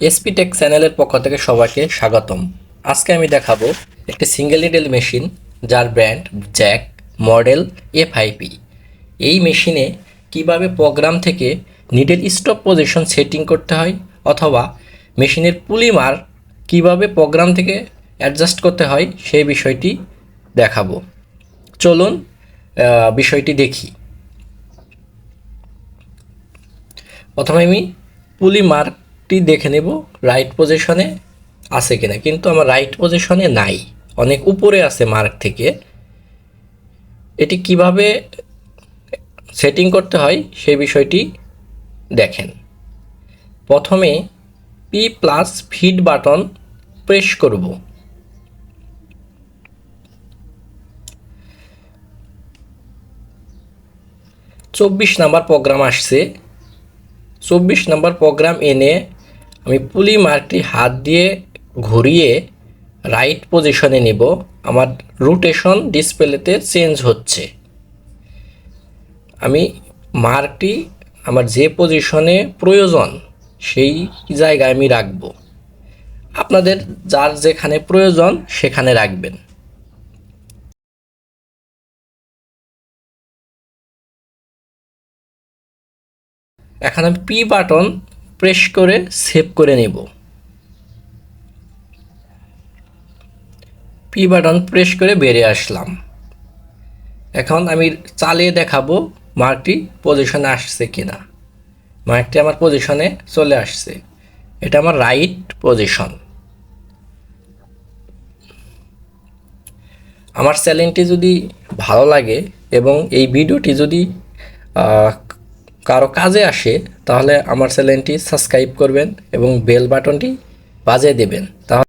SP take চ্যানেলের পক্ষ থেকে সবাইকে স্বাগতম। আজকে আমি দেখাবো একটি সিঙ্গেল নিডেল মেশিন যার brand Jack model F IP এই মেশিনে কীভাবে প্রোগ্রাম থেকে নিডেল স্টপ পজিশন সেটিং করতে হয় অথবা মেশিনের পুলিমার কীভাবে প্রোগ্রাম থেকে অ্যাডজাস্ট করতে হয় সেই বিষয়টি দেখাবো। চলুন বিষয়টি দেখি। প্রথমে আমি পুলি মার্কটি দেখে নেব রাইট পজিশনে আছে কিনা। কিন্তু আমার রাইট পজিশনে নাই। অনেক উপরে আছে মার্ক থেকে। এটি কীভাবে সেটিং করতে হয় সেই বিষয়টি দেখেন। প্রথমে P plus feed button press করব। চব্বিশ নাম্বার প্রোগ্রাম আসছে। চব্বিশ নম্বর প্রোগ্রাম এনে আমি পুলি মার্কটি হাত দিয়ে ঘুরিয়ে রাইট পজিশনে নিব। আমার রোটেশন ডিসপ্লেতে চেঞ্জ হচ্ছে। আমি মার্কটি আমার যে পজিশনে প্রয়োজন সেই জায়গায় আমি রাখব। আপনাদের যার যেখানে প্রয়োজন সেখানে রাখবেন। এখন আমি পি বাটন প্রেস করে সেভ করে নেব। পি বাটন প্রেস করে বেরিয়ে আসলাম। এখন আমি চালিয়ে দেখাবো মার্কটি পজিশনে আসছে কিনা। মার্কটি আমার পজিশনে চলে আসছে। এটা আমার রাইট পজিশন আমার চ্যানেলটি যদি ভালো লাগে এবং এই ভিডিওটি যদি কারও কাজে আসে তাহলে আমার চ্যানেলটি সাবস্ক্রাইব করবেন এবং বেল বাটনটি বাজিয়ে দেবেন। তাহলে